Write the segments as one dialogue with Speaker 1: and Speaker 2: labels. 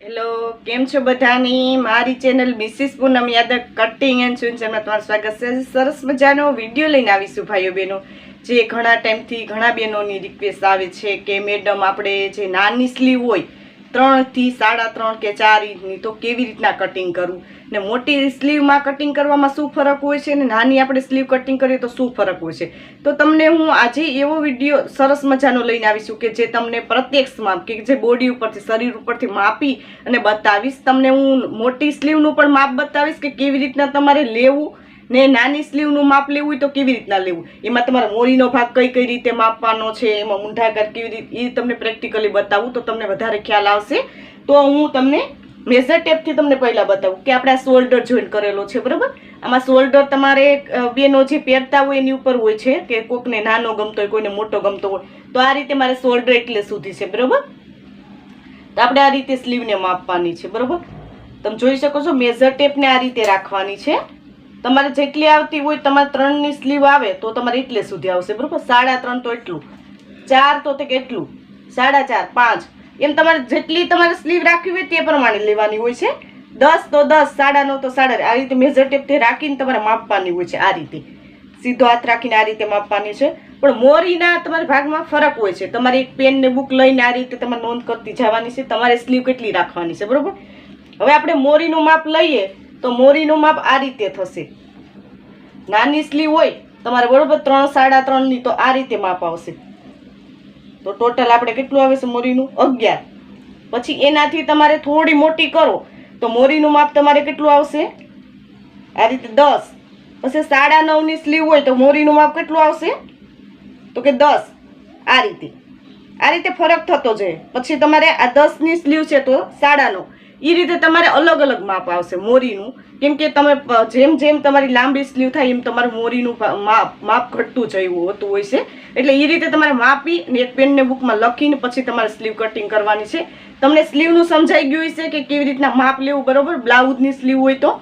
Speaker 1: Hello, કેમ છો બધાની? મારી channel Mrs Poonam Yadav cutting and ચૂનચરમાં તમારું સ્વાગત છે. સરસ મજાનો વીડિયો લઈને આવીશું ભાઈઓ બહેનો. જે ઘણા ટાઈમથી ઘણા બહેનોની રિક્વેસ્ટ આવે છે કે, મેડમ, આપણે જે નાની સ્લીવ હોય ત્રણથી સાડા ત્રણ કે ચાર ઇંચની તો કેવી રીતના કટિંગ કરવું ને મોટી સ્લીવમાં કટિંગ કરવામાં શું ફરક હોય છે ને નાની આપણે સ્લીવ કટિંગ કરીએ તો શું ફરક હોય છે? તો તમને હું આજે એવો વીડિયો સરસ મજાનો લઈને આવીશું કે જે તમને પ્રત્યક્ષ માપ કે જે બોડી ઉપરથી, શરીર ઉપરથી માપી અને બતાવીશ. તમને હું મોટી સ્લીવનું પણ માપ બતાવીશ કે કેવી રીતના તમારે લેવું ને નાની સ્લીવનું માપ લેવું હોય તો કેવી રીતના લેવું? એમાં તમારે મોરીનો ભાગ કઈ કઈ રીતે માપવાનો છે, એમાં મૂંઢાકાર કેવી રીતે એ તમને પ્રેક્ટિકલી બતાવું, તો તમને વધારે ખ્યાલ આવશે. તો હું તમને મેઝર ટેપથી તમને પહેલાં બતાવું કે આપણે આ શોલ્ડર જોઈન કરેલો છે, બરાબર? આમાં શોલ્ડર તમારે બેનો જે પહેરતા હોય એની ઉપર હોય છે, કે કોકને નાનો ગમતો હોય, કોઈને મોટો ગમતો હોય, તો આ રીતે મારે શોલ્ડર એટલે સુધી છે, બરાબર? તો આપણે આ રીતે સ્લીવને માપવાની છે, બરાબર? તમે જોઈ શકો છો મેઝર ટેપને આ રીતે રાખવાની છે. તમારે જેટલી આવતી હોય, તમારે ત્રણની સ્લીવ આવે તો તમારે એટલે સુધી આવશે, બરાબર? સાડા ત્રણ તો એટલું. ચાર તો તે કેટલું? સાડા ચાર, પાંચ. એમ તમારે જેટલી તમારે સ્લીવ રાખવી હોય તે પ્રમાણે લેવાની હોય છે. દસ તો દસ, સાડા નવ તો સાડા આ રીતે મેઝર ટેપથી રાખીને તમારે માપવાની હોય છે આ રીતે. સીધો હાથ રાખીને આ રીતે માપવાની છે. પણ મોરીના તમારા ભાગમાં ફરક હોય છે. તમારે એક પેન ને બુક લઈને આ રીતે તમારે નોંધ કરતી જવાની છે. તમારે સ્લીવ કેટલી રાખવાની છે, બરાબર? હવે આપણે મોરીનું માપ લઈએ. તો મોરીનું માપ આ રીતે થશે. નાની સ્લીવ હોય, તમારે બરોબર ત્રણ, સાડા ત્રણની તો આ રીતે માપ આવશે. તો ટોટલ આપણે કેટલું આવે છે મોરીનું? અગિયાર. પછી એનાથી તમારે થોડી મોટી કરો, તો મોરીનું માપ તમારે કેટલું આવશે? આ રીતે દસ. પછી સાડા નવની સ્લીવ હોય, તો મોરીનું માપ કેટલું આવશે? તો કે દસ. આ રીતે. આ રીતે ફરક થતો જાય. પછી તમારે આ દસની સ્લીવ છે તો સાડા નવ. એ રીતે તમારે અલગ અલગ માપ આવશે મોરીનું. કેમ કે તમે જેમ જેમ તમારી લાંબી સ્લીવ થાય એમ તમારું મોરીનું માપ માપ ઘટતું જવું હોતું હોય છે. એટલે એ રીતે તમારે માપી અને પેનને બુકમાં લખીને પછી તમારે સ્લીવ કટિંગ કરવાની છે. તમને સ્લીવનું સમજાઈ ગયું હશે કે કેવી રીતના માપ લેવું બરાબર? બ્લાઉઝની સ્લીવ હોય તો.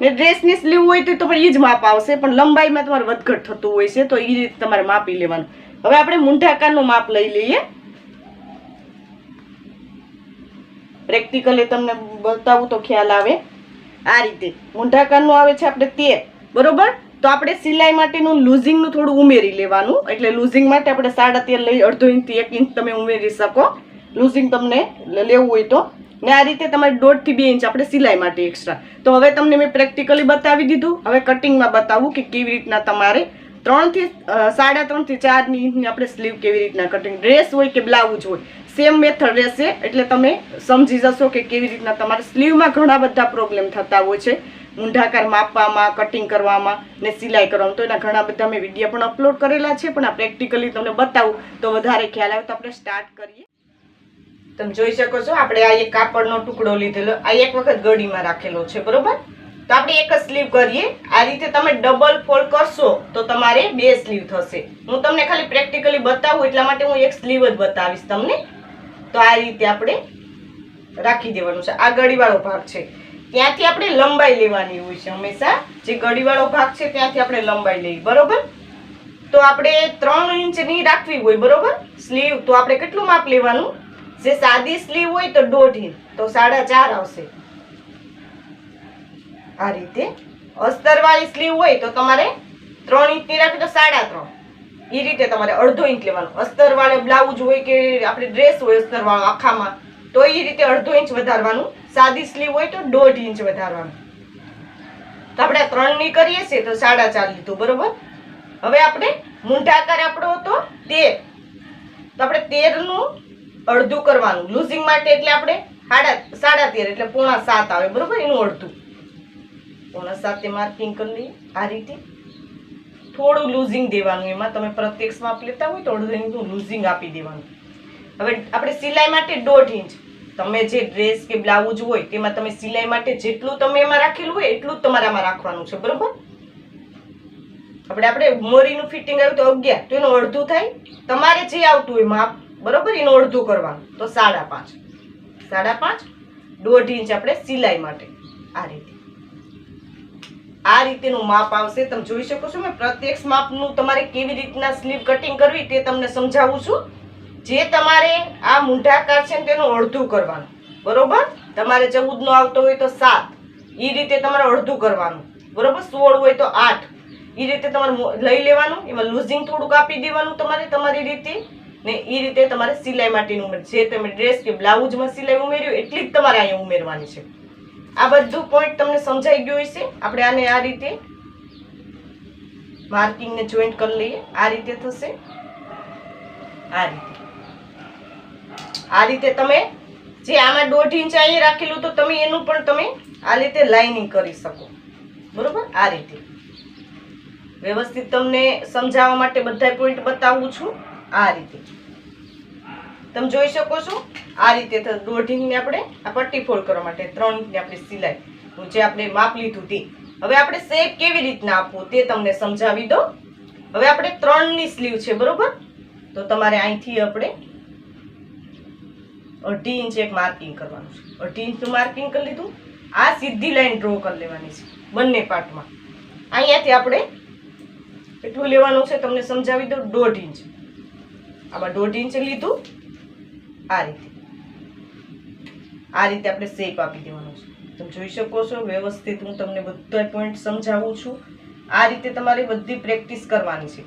Speaker 1: ને ડ્રેસની સ્લીવ હોય તો તો પણ એ જ માપ આવશે, પણ લંબાઈમાં તમારે વધઘટ થતું હોય છે, તો એ રીતે તમારે માપી લેવાનું. હવે આપણે મૂંઢાકારનું માપ લઈ લઈએ. પ્રેક્ટિકલી તમને બતાવું તો ખ્યાલ આવે. આ રીતે. મૂંઢાકારનું આવે છે આપણે તેર. બરોબર? તો આપણે સિલાઈ માટેનું લૂઝિંગનું થોડું ઉમેરી લેવાનું. એટલે લૂઝિંગ માટે આપણે સાડા તેર લઈ અડધો ઇંચથી એક ઇંચ તમે ઉમેરી શકો. લૂઝિંગ તમને લેવું હોય તો. ને આ રીતે તમારે દોઢથી બે ઇંચ આપણે સિલાઈ માટે એક્સ્ટ્રા તો હવે તમને મેં પ્રેક્ટિકલી બતાવી દીધું. હવે કટિંગમાં બતાવું કે કેવી રીતના તમારે ત્રણથી સાડા ત્રણથી ચારની ઇંચની આપણે સ્લીવ કેવી રીતના કટિંગ ડ્રેસ હોય કે બ્લાઉઝ હોય સેમ મેથડ રહેશે. એટલે તમે સમજી જશો કે કેવી રીતના તમારે સ્લીવમાં ઘણા બધા પ્રોબ્લેમ થતા હોય છે. મૂંઢાકાર માપવામાં કટિંગ કરવામાં ને સિલાઈ કરવામાં. તો એના ઘણા બધા મેં વીડિયો પણ અપલોડ કરેલા છે, પણ આ પ્રેક્ટિકલી તમને બતાવું તો વધારે ખ્યાલ આવે. તો આપણે સ્ટાર્ટ કરીએ. તમે જોઈ શકો છો, આપણે આ એક કાપડનો ટુકડો લીધેલો. આ એક વખત ગળીમાં રાખેલો છે, બરોબર? તો આપણે એક જ સ્લીવ કરીએ. આ રીતે તમે ડબલ ફોલ્ડ કરશો તમારે બે સ્લીવ થશે. હું તમને ખાલી પ્રેક્ટિકલી બતાવું, એટલા માટે હું એક સ્લીવ જ બતાવીશ તમને. તો આ રીતે આપણે રાખી દેવાનું છે. આ ગળીવાળો ભાગ છે. ત્યાંથી આપણે લંબાઈ લેવાની હોય છે હંમેશા. જે ગળીવાળો ભાગ છે, ત્યાંથી આપણે લંબાઈ લઈએ. બરોબર? તો આપણે ત્રણ ઇંચની રાખવી હોય, બરોબર? સ્લીવ તો આપણે કેટલું માપ લેવાનું? જે સાદી સ્લીવ હોય તો દોઢ ઇંચ, તો સાડા ચાર આવશે. આ રીતે અસ્તરવાળી સ્લીવ હોય તો તમારે ત્રણ ઇંચની રાખી તો સાડા ત્રણ. એ રીતે તમારે અડધો ઇંચ લેવાનો. અસ્તરવાળો બ્લાઉઝ હોય કે આપણે ડ્રેસ હોય અસ્તરવાળો આખામાં, તો એ રીતે અડધો ઇંચ વધારવાનું. સાદી સ્લીવ હોય તો દોઢ ઇંચ વધારવાનું. તો આપણે ત્રણની કરીએ છીએ તો સાડા ચાર લીધું, બરોબર? હવે આપણે મૂંઢાકાર આપણો હતો તેર. તો આપણે તેરનું અડધું કરવાનું. લૂઝિંગ માટે એટલે આપણે સાડા સાડા તેર એટલે પોણા સાત આવે, બરોબર? એનું અડધું. પોણા સાતે માર્કિંગ કરી લઈએ, આ રીતે. થોડું લૂઝિંગ દેવાનું. એમાં તમે પ્રત્યક્ષ માપ લેતા હોય અડધું ઇંચનું લૂઝિંગ આપી દેવાનું. હવે આપણે સિલાઈ માટે દોઢ ઇંચ. તમે જે ડ્રેસ કે બ્લાઉઝ હોય તેમાં તમે સિલાઈ માટે જેટલું તમે એમાં રાખેલું હોય એટલું જ તમારામાં રાખવાનું છે, બરોબર? આપણે આપણે મોરીનું ફિટિંગ આવ્યું તો અગિયાર, તો એનું અડધું થાય. તમારે જે આવતું હોય માપ, બરોબર? એનું અડધું કરવાનું. તો સાડા પાંચ. સાડા પાંચ, દોઢ ઇંચ આપણે સિલાઈ માટે. આ રીતે. આ રીતેનું માપ આવશે. તમે જોઈ શકો છો મેં પ્રત્યક્ષ માપનું તમારે કેવી રીતના સ્લીવ કટિંગ કરવી તે તમને સમજાવું છું. જે તમારે આ મૂંઢાકાર છે તેનું અડધું કરવાનું. બરોબર? તમારે ચૌદનો આવતો હોય તો સાત. એ રીતે તમારે અડધું કરવાનું. બરોબર? સોળ હોય તો આઠ. એ રીતે તમારે લઈ લેવાનું. એમાં લૂઝિંગ થોડુંક આપી દેવાનું તમારે તમારી રીતે. ને એ રીતે તમારે સિલાઈ માટેનું જે તમે ડ્રેસ કે બ્લાઉઝમાં સિલાઈ ઉમેર્યું, એટલી જ તમારે અહીંયા ઉમેરવાની છે. આ બધું પોઈન્ટ તમને સમજાઈ ગયું હશે. આપણે આને આ રીતે માર્કિંગને જોઈન્ટ કરી લઈએ. આ રીતે થશે. આ રીતે. આ રીતે તમે જે આમાં દોઢ ઇંચ અહીંયા રાખેલું તો તમે એનું પણ તમે આ રીતે લાઇનિંગ કરી શકો. બરોબર? આ રીતે. વ્યવસ્થિત તમને સમજાવવા માટે બધા પોઈન્ટ બતાવું છું. આ રીતે. તમે જોઈ શકો છો? આ રીતે દોઢ ઇંચને આપણે આ પટ્ટી ફોલ્ડ કરવા માટે ત્રણ ઇંચની આપણી સિલાઈ. જે આપણે માપ લીધું હતી હવે આપણે શેપ કેવી રીતના આપવું તે તમને સમજાવી દો હવે આપણે ત્રણની સ્લીવ છે, બરોબર? તો તમારે અહીંથી આપણે અઢી ઇંચ એક માર્કિંગ કરવાનું છે. અઢી ઇંચનું માર્કિંગ કરી લીધું. આ સીધી લાઈન ડ્રો કરી લેવાની છે, બંને પાર્ટમાં. અહીંયાથી આપણે એટલું લેવાનું છે, તમને સમજાવી દઉં, દોઢ ઇંચ. આમાં દોઢ ઇંચ લીધું. આ રીતે. આ રીતે આપણે શેપ આપી દેવાનો છે. તમે જોઈ શકો છો, વ્યવસ્થિત હું તમને બધા પોઈન્ટ સમજાવું છું. આ રીતે તમારે બધી પ્રેક્ટિસ કરવાની છે.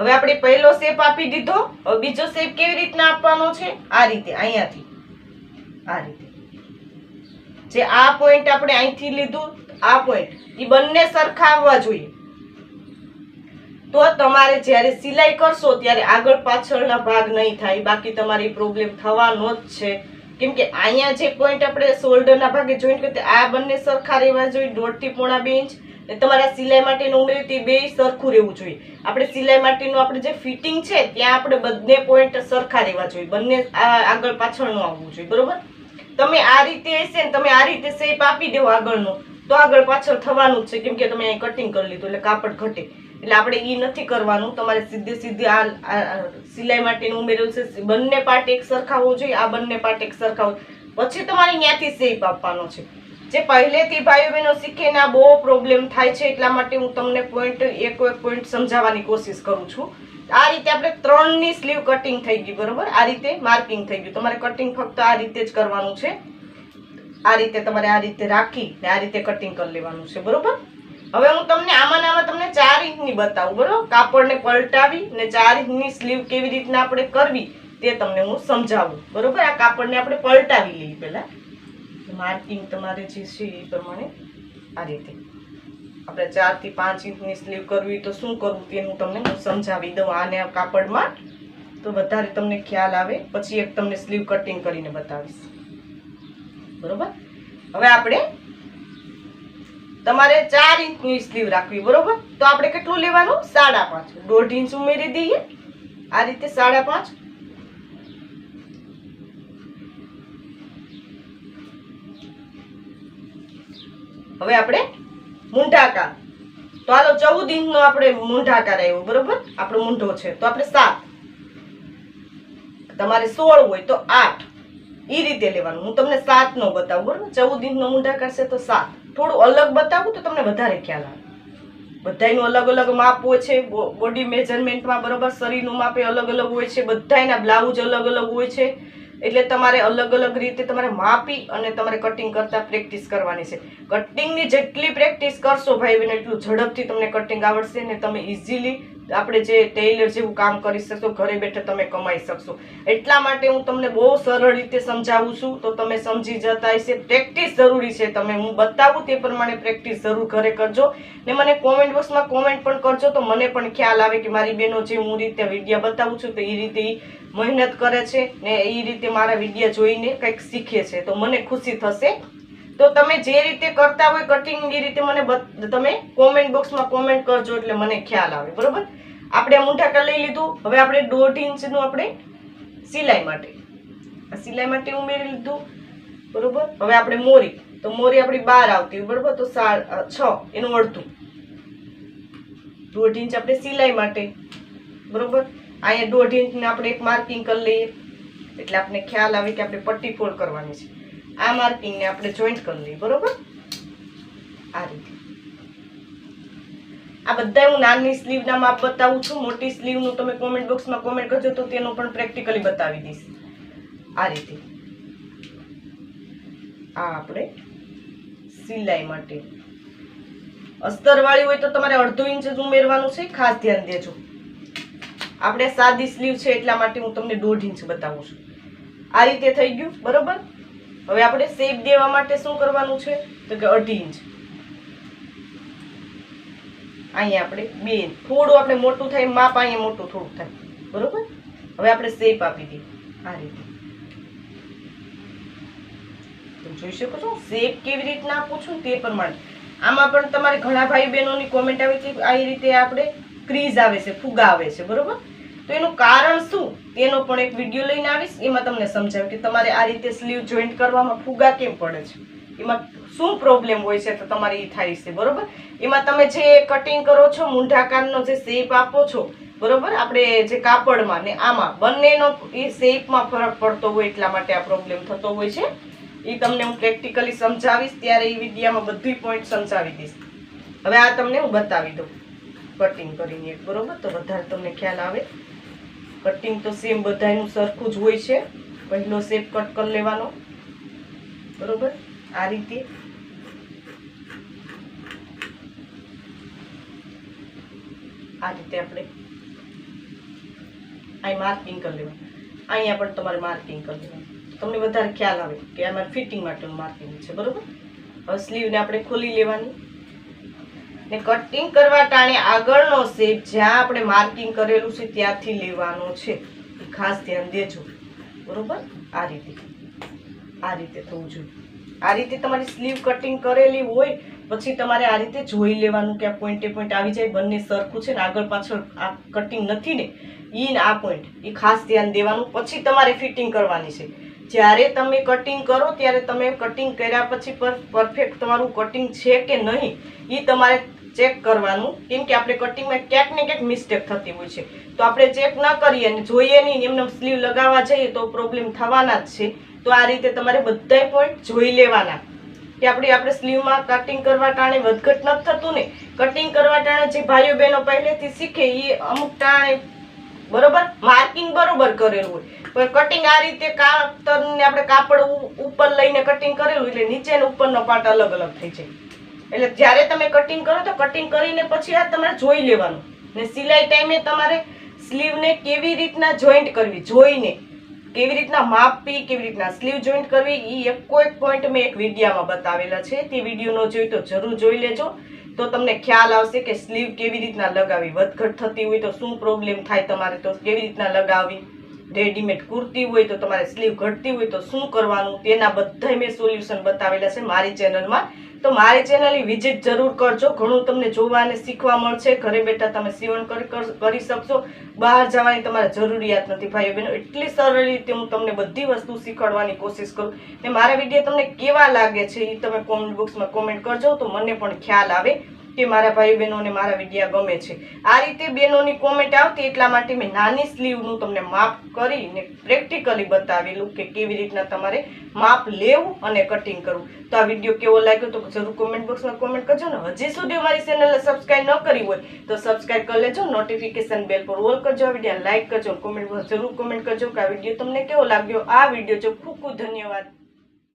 Speaker 1: હવે આપણે પહેલો શેપ આપી દીધો, હવે બીજો શેપ કેવી રીતના આપવાનો છે? આ રીતે, અહીંયાથી. આ રીતે. જે આ પોઈન્ટ આપણે અહીંથી લીધું, આ પોઈન્ટ એ બંને સરખા આવવા જોઈએ. તો તમારે જ્યારે સિલાઈ કરશો ત્યારે આગળ પાછળના ભાગ નહીં થાય. બાકી તમારી પ્રોબ્લેમ થવાનો જ છે. કેમ કે અહીંયા જે પોઈન્ટ આપણે શોલ્ડરના ભાગે જોઈન્ટ કરીએ આ બંને સરખા રહેવા જોઈએ, દોઢથી પોણા બે ઇંચ. તમારા સિલાઈ માટેનું ઉમેર્યું તે બે સરખું રહેવું જોઈએ. આપણે સિલાઈ માટેનું આપણે જે ફિટિંગ છે, ત્યાં આપણે બંને પોઈન્ટ સરખા રહેવા જોઈએ. બંને આગળ પાછળનું આવવું જોઈએ. બરોબર? તમે આ રીતે હશે ને તમે આ રીતે શેપ આપી દેવો આગળનો. તો આગળ પાછળ થવાનું જ છે. કેમ કે તમે અહીં કટિંગ કરી લીધું, એટલે કાપડ ઘટે. એટલે આપણે એ નથી કરવાનું. તમારે સીધે સીધી આ સિલાઈ માટેનું ઉમેરેલું છે. બંને પાર્ટ એક સરખા હોવું જોઈએ, આ બંને પાર્ટ એક સરખા હોવું પછી તમારે ત્યાંથી શેપ આપવાનો છે. જે પહેલેથી ભાઈઓ બહેનો શીખે ને આ બહુ પ્રોબ્લેમ થાય છે એટલા માટે હું તમને પોઈન્ટ એકો એક પોઈન્ટ સમજાવવાની કોશિશ કરું છું. આ રીતે આપણે ત્રણની સ્લીવ કટિંગ થઈ ગઈ, બરોબર? આ રીતે માર્કિંગ થઈ ગયું. તમારે કટિંગ ફક્ત આ રીતે જ કરવાનું છે. આ રીતે તમારે આ રીતે રાખી ને આ રીતે કટિંગ કરી લેવાનું છે, બરોબર? હવે હું તમને આમાં આમાં તમને ચાર ઇંચની બતાવું, બરોબર? કાપડને પલટાવી ને ચાર ઇંચની સ્લીવ કેવી રીતના આપણે કરવી તે તમને હું સમજાવું, બરોબર? આ કાપડને આપણે પલટાવી લઈએ પહેલાં. માર્કિંગ તમારે જે છે એ પ્રમાણે આ રીતે. આપણે ચારથી પાંચ ઇંચની સ્લીવ કરવી તો શું કરવું તે હું તમને સમજાવી દઉં આને આ કાપડમાં. તો વધારે તમને ખ્યાલ આવે, પછી એક તમને સ્લીવ કટિંગ કરીને બતાવીશ. બરોબર? હવે આપણે તમારે ચાર ઇંચની સ્લીવ રાખવી, બરોબર? તો આપણે કેટલું લેવાનું? સાડા પાંચ. દોઢ ઇંચ ઉમેરી દઈએ. આ રીતે સાડા પાંચ. હવે આપણે મૂંઢાકાર. તો હાલો, ચૌદ ઇંચનો આપણે મૂંઢાકાર આવ્યો, બરોબર? આપણો મૂંઢો છે. તો આપણે સાત. તમારે સોળ હોય તો આઠ. એ રીતે લેવાનું. હું તમને સાત નો બતાવું, બરોબર? ચૌદ ઇંચનો મૂંઢાકાર છે તો સાત. થોડું અલગ બતાવું તો તમને વધારે ખ્યાલ આવે. બધાયનું અલગ અલગ માપ હોય છે બોડી મેજરમેન્ટમાં બરોબર શરીરનું માપે અલગ અલગ હોય છે, બધાયના બ્લાઉઝ અલગ અલગ હોય છે. એટલે તમારે અલગ અલગ રીતે તમારે માપી અને તમારે કટિંગ કરતા પ્રેક્ટિસ કરવાની છે. કટિંગની જેટલી પ્રેક્ટિસ કરશો ભાઈ બહેન એટલું ઝડપથી તમને કટિંગ આવડશે ને તમે ઇઝીલી આપણે જે ટેલર જેવું કામ કરી શકશો, ઘરે બેઠા તમે કમાઈ શકશો. એટલા માટે હું તમને બહુ સરળ રીતે સમજાવું છું. તો તમે સમજી જતા હશે. પ્રેક્ટિસ જરૂરી છે તમે. હું બતાવું તે પ્રમાણે પ્રેક્ટિસ જરૂર ઘરે કરજો. ને મને કોમેન્ટ બોક્સમાં કોમેન્ટ પણ કરજો. તો મને પણ ખ્યાલ આવે કે મારી બહેનો જે હું રીતે વિડીયા બતાવું છું, તો એ રીતે મહેનત કરે છે ને એ રીતે મારા વિડીયા જોઈને કંઈક શીખે છે. તો મને ખુશી થશે. તો તમે જે રીતે કરતા હોય કટિંગ એ રીતે મને તમે કોમેન્ટ બોક્સમાં કોમેન્ટ કરજો એટલે મને ખ્યાલ આવે, બરોબર? આપણે આ મૂંઠાકા લઈ લીધું, હવે આપણે દોઢ ઇંચનું આપણે સિલાઈ માટે, આ સિલાઈ માટે ઉમેરી લીધું, બરોબર? હવે આપણે મોરી, તો મોરી આપણી બાર આવતી બરોબર? તો સા છ, એનું અડધું. દોઢ ઇંચ આપણે સિલાઈ માટે, બરોબર? અહીંયા દોઢ ઇંચને આપણે એક માર્કિંગ કરી લઈએ, એટલે આપણે ખ્યાલ આવે કે આપણે પટ્ટી ફોલ્ડ કરવાની છે. આ માર્કિંગને આપણે જોઈન્ટ કરી લઈએ, બરોબર? આ રીતે. આ બધા હું નાની સ્લીવના માપ બતાવું છું, મોટી સ્લીવનું તમે કોમેન્ટ બોક્સમાં કોમેન્ટ કરજો તો તેનું પણ પ્રેક્ટિકલી બતાવી દઈશ. આ રીતે. આ આપણે સિલાઈ માટે. અસ્તરવાળી હોય તો તમારે અડધો ઇંચ જ ઉમેરવાનું છે, ખાસ ધ્યાન દેજો. આપણે સાદી સ્લીવ છે એટલા માટે હું તમને દોઢ ઇંચ બતાવું છું. આ રીતે થઈ ગયું, બરોબર? હવે આપણે શેપ દેવા માટે શું કરવાનું છે? તો કે અઢી ઇંચ. અહીંયા આપણે બે ઇંચ. થોડું આપણે મોટું થાય, માપ અહીંયા મોટું થોડું થાય. બરોબર? હવે આપણે શેપ આપી દઈએ. આ રીતે. તમે જોઈ શકો છો શેપ કેવી રીતના આપું છું તે પ્રમાણે. આમાં પણ તમારે ઘણા ભાઈ બહેનોની કોમેન્ટ આવે છે આ રીતે આપણે ક્રીઝ આવે છે, ફુગા આવે છે. બરોબર? તો એનું કારણ શું? તેનો પણ એક વીડિયો લઈને આવીશ. એમાં તમને સમજાવ્યું કે તમારે આ રીતે સ્લીવ જોઈન્ટ કરવામાં ફુગા કેમ પડે છે? એમાં શું પ્રોબ્લેમ હોય છે તો તમારે એ થાય છે, બરોબર? એમાં તમે જે કટિંગ કરો છો, મૂંઢાકારનો જે શેપ આપો છો, બરોબર? આપણે જે કાપડમાં ને આમાં બંનેનો એ શેપમાં ફરક પડતો હોય એટલા માટે આ પ્રોબ્લેમ થતો હોય છે. એ તમને હું પ્રેક્ટિકલી સમજાવીશ, ત્યારે એ વિડીયામાં બધી પોઈન્ટ સમજાવી દઈશ. હવે આ તમને હું બતાવી દઉં કટિંગ કરીને બરોબર? તો વધારે તમને ખ્યાલ આવે. કટિંગ તો સેમ બધાનું સરખું જ હોય છે. પહેલો શેપ કટ કરી લેવાનો. બરોબર? આ રીતે. આ રીતે આપણે અહીં માર્કિંગ કરી લેવાનું. અહીંયા પણ તમારે માર્કિંગ કરી લેવાનું. તમને વધારે ખ્યાલ આવે કે અમારે ફિટિંગ માટેનું માર્કિંગ છે. બરોબર? હવે સ્લીવને આપણે ખોલી લેવાની. ને કટિંગ કરવા ટાણે આગળનો શેપ જ્યાં આપણે માર્કિંગ કરેલું છે ત્યાંથી લેવાનો છે. એ ખાસ ધ્યાન દેજો. બરોબર? આ રીતે. આ રીતે થવું જોઈએ. આ રીતે તમારી સ્લીવ કટિંગ કરેલી હોય, પછી તમારે આ રીતે જોઈ લેવાનું કે આ પોઈન્ટે પોઈન્ટ આવી જાય, બંને સરખું છે ને, આગળ પાછળ આ કટિંગ નથી ને ઈ આ પોઈન્ટ એ ખાસ ધ્યાન દેવાનું. પછી તમારે ફિટિંગ કરવાની છે. જ્યારે તમે કટિંગ કરો, ત્યારે તમે કટિંગ કર્યા પછી પર પરફેક્ટ તમારું કટિંગ છે કે નહીં એ તમારે ચેક કરવાનું. કેમ કે આપણે કટિંગમાં ક્યાંક ને ક્યાંક મિસ્ટેક થતી હોય છે. તો આપણે ચેક ન કરીએ અને જોઈએ નહીં, એમને સ્લીવ લગાવવા જઈએ તો પ્રોબ્લેમ થવાના જ છે. તો આ રીતે તમારે બધાય પોઈન્ટ જોઈ લેવાના. કે આપણે આપણે સ્લીવમાં કટિંગ કરવા ટાણે વધઘટ નથી થતું ને. કટિંગ કરવા ટાણે જે ભાઈઓ બહેનો પહેલેથી શીખે એ અમુક ટાણે બરોબર માર્કિંગ બરોબર કરેલું હોય. પણ કટિંગ આ રીતે કાતરને આપણે કાપડ ઉપર લઈને કટિંગ કરેલું એટલે નીચે ઉપરનો પાર્ટ અલગ અલગ થઈ જાય. એટલે જ્યારે તમે કટિંગ કરો તો કટિંગ કરીને પછી આ તમારે જોઈ લેવાનું. ને સિલાઈ ટાઈમે તમારે સ્લીવને કેવી રીતના જોઈન્ટ કરવી, જોઈને કેવી રીતના માપવી, કેવી રીતના સ્લીવ જોઈન્ટ કરવી એ એકો એક પોઈન્ટ મેં એક વિડીયામાં બતાવેલા છે. તે વીડિયો નો જોઈ તો જરૂર જોઈ લેજો. તો તમને ખ્યાલ આવશે કે સ્લીવ કેવી રીતના લગાવી વધઘટ થતી હોય તો શું પ્રોબ્લેમ થાય તમારે તો કેવી રીતના લગાવવી? રેડીમેડ કુર્તી હોય તો તમારે સ્લીવ ઘટતી હોય તો શું કરવાનું? તેના બધા મેં સોલ્યુશન બતાવેલા છે મારી ચેનલમાં તો મારી ચેનલની વિઝિટ જરૂર કરજો. ઘણું તમને જોવા અને શીખવા મળશે. ઘરે બેઠા તમે સીવણ કરી શકશો. બહાર જવાની તમારે જરૂરિયાત નથી. ભાઈઓ બહેનો, એટલી સરળ રીતે હું તમને બધી વસ્તુ શીખવાડવાની કોશિશ કરું. ને મારા વીડિયો તમને કેવા લાગે છે એ તમે કોમેન્ટ બોક્સમાં કોમેન્ટ કરજો તો મને પણ ખ્યાલ આવે. કે મારા ભાઈ બહેનોને મારા વિડીયા ગમે છે. આ રીતે બહેનોની કોમેન્ટ આવતી એટલા માટે મેં નાની સ્લીવનું તમને માપ કરીને પ્રેક્ટિકલી બતાવેલું કે કેવી રીતના તમારે માપ લેવું અને કટિંગ કરવું. તો આ વીડિયો કેવો લાગ્યો તો જરૂર કોમેન્ટ બોક્સમાં કોમેન્ટ કરજો ને. હજી સુધી મારી ચેનલને સબસ્ક્રાઈબ ન કરી હોય તો સબસ્ક્રાઈબ કરી લેજો નોટિફિકેશન બેલ પર ઓલ કરજો વીડિયો લાઈક કરજો કોમેન્ટ જરૂર કોમેન્ટ કરજો કે આ વીડિયો તમને કેવો લાગ્યો? આ વીડિયો જો ખૂબ ખૂબ ધન્યવાદ.